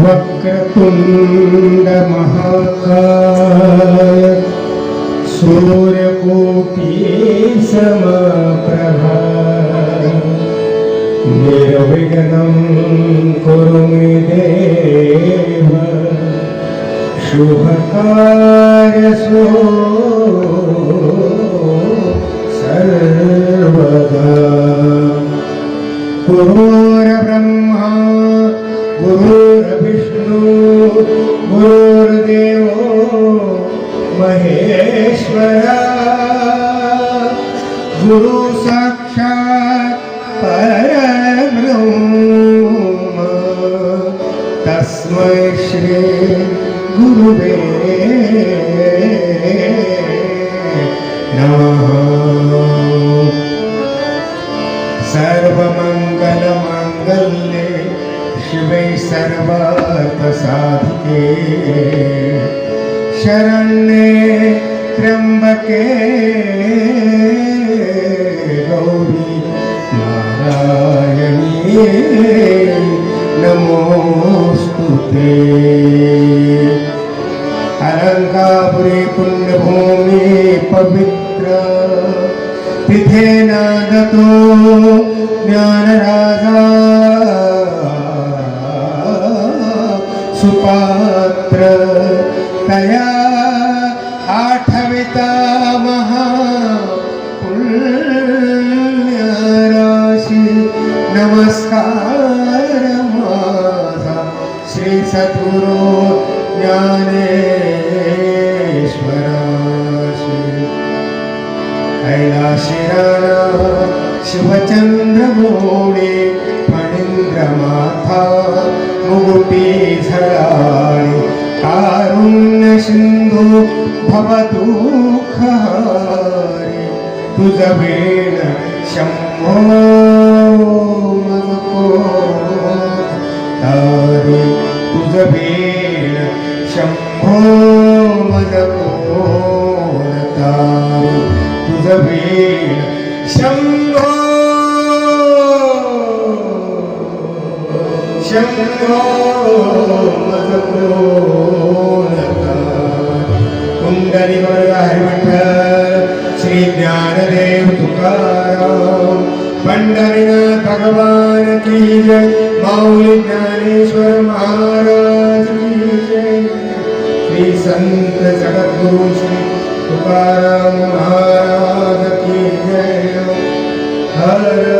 वक्रतुण्ड महाकाय सूर्यकोटि समप्रभा निर्विघ्नं कुरु मे देव। शुभकार्यसु सर्वदा। गुरुर्ब्रह्मा गुरु साक्षात् परब्रह्म। तस्मै श्री गुरुवे। नमः। सर्वमङ्गलमाङ्गल्ये शिवे सर्वार्थसाधिके शरण्ये त्र्यम्बके। मध्ये. अलंकापुरी पुण्यभूमी पवित्र. तिथे नादतो ज्ञानराजा. सुपात्र. तया आठ सद्गुरु ज्ञानेश्वराशी कैलाशिराणा शिवचंद्रमोणे फणींद्रमाथा मुगुटी झळाळी कारुण्य सिंधू भवदुःखहारी तुझ वेण शंभो मजको तारी तुझ वेण शंभो मजको तुझ वेण शंभो शंभो मजको कुंडली वर्ग हरिमंडळ श्री ज्ञानदेव तुकाराम। पंढरीनाथ भगवान की जय। माऊली ज्ञानेश्वर महा श्री संत जगद्गुरु श्री तुकाराम महाराज की जय। हर